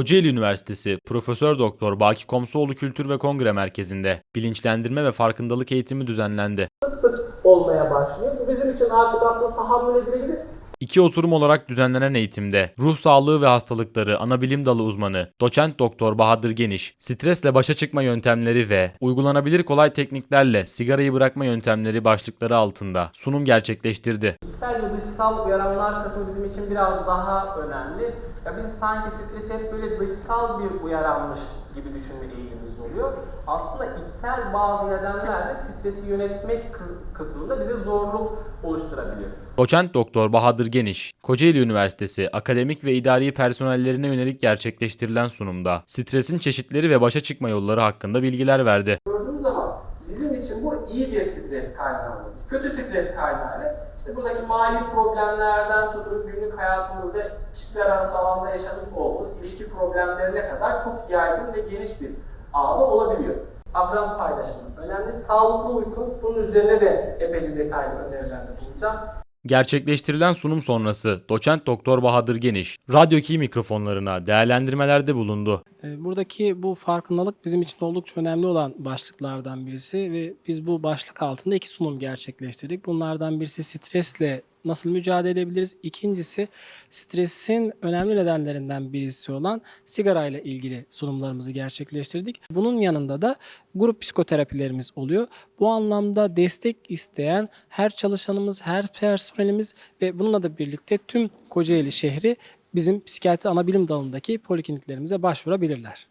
Kocaeli Üniversitesi Profesör Doktor Baki Komsoğlu Kültür ve Kongre Merkezi'nde bilinçlendirme ve farkındalık eğitimi düzenlendi. sık olmaya başlıyor. Bu bizim için artık aslında tahammül edilebilir İki oturum olarak düzenlenen eğitimde ruh sağlığı ve hastalıkları ana bilim dalı uzmanı doçent doktor Bahadır Geniş, stresle başa çıkma yöntemleri ve uygulanabilir kolay tekniklerle sigarayı bırakma yöntemleri başlıkları altında sunum gerçekleştirdi. İçsel ve dışsal uyaranlar kısmı bizim için biraz daha önemli. Ya biz sanki stresi hep böyle dışsal bir uyaranmış gibi düşünme eğilimimiz oluyor. Aslında içsel bazı nedenler de stresi yönetmek kı- kısmında bize zorluk oluşturabiliyor. Doçent Doktor Bahadır Geniş, Kocaeli Üniversitesi akademik ve idari personellerine yönelik gerçekleştirilen sunumda stresin çeşitleri ve başa çıkma yolları hakkında bilgiler verdi. Gördüğümüz zaman bizim için bu iyi bir stres kaynağı. Kötü stres kaynağı? İşte buradaki mali problemlerden tutun günlük hayatımızda kişiler arası alanda yaşamış olduğumuz ilişki problemlerine kadar çok yaygın ve geniş bir ağda olabiliyor. Akran paylaşımı önemli. Sağlıklı uyku bunun üzerine de epeyce detaylı önerilerde bulunacağım. Gerçekleştirilen sunum sonrası doçent doktor Bahadır Geniş, Radyo Key mikrofonlarına değerlendirmelerde bulundu. E, Buradaki bu farkındalık bizim için oldukça önemli olan başlıklardan birisi ve biz bu başlık altında iki sunum gerçekleştirdik. Bunlardan birisi stresle nasıl mücadele edebiliriz? İkincisi stresin önemli nedenlerinden birisi olan sigara ile ilgili sunumlarımızı gerçekleştirdik. Bunun yanında da grup psikoterapilerimiz oluyor. Bu anlamda destek isteyen her çalışanımız, her personelimiz ve bununla da birlikte tüm Kocaeli şehri bizim psikiyatri ana bilim dalındaki polikliniklerimize başvurabilirler.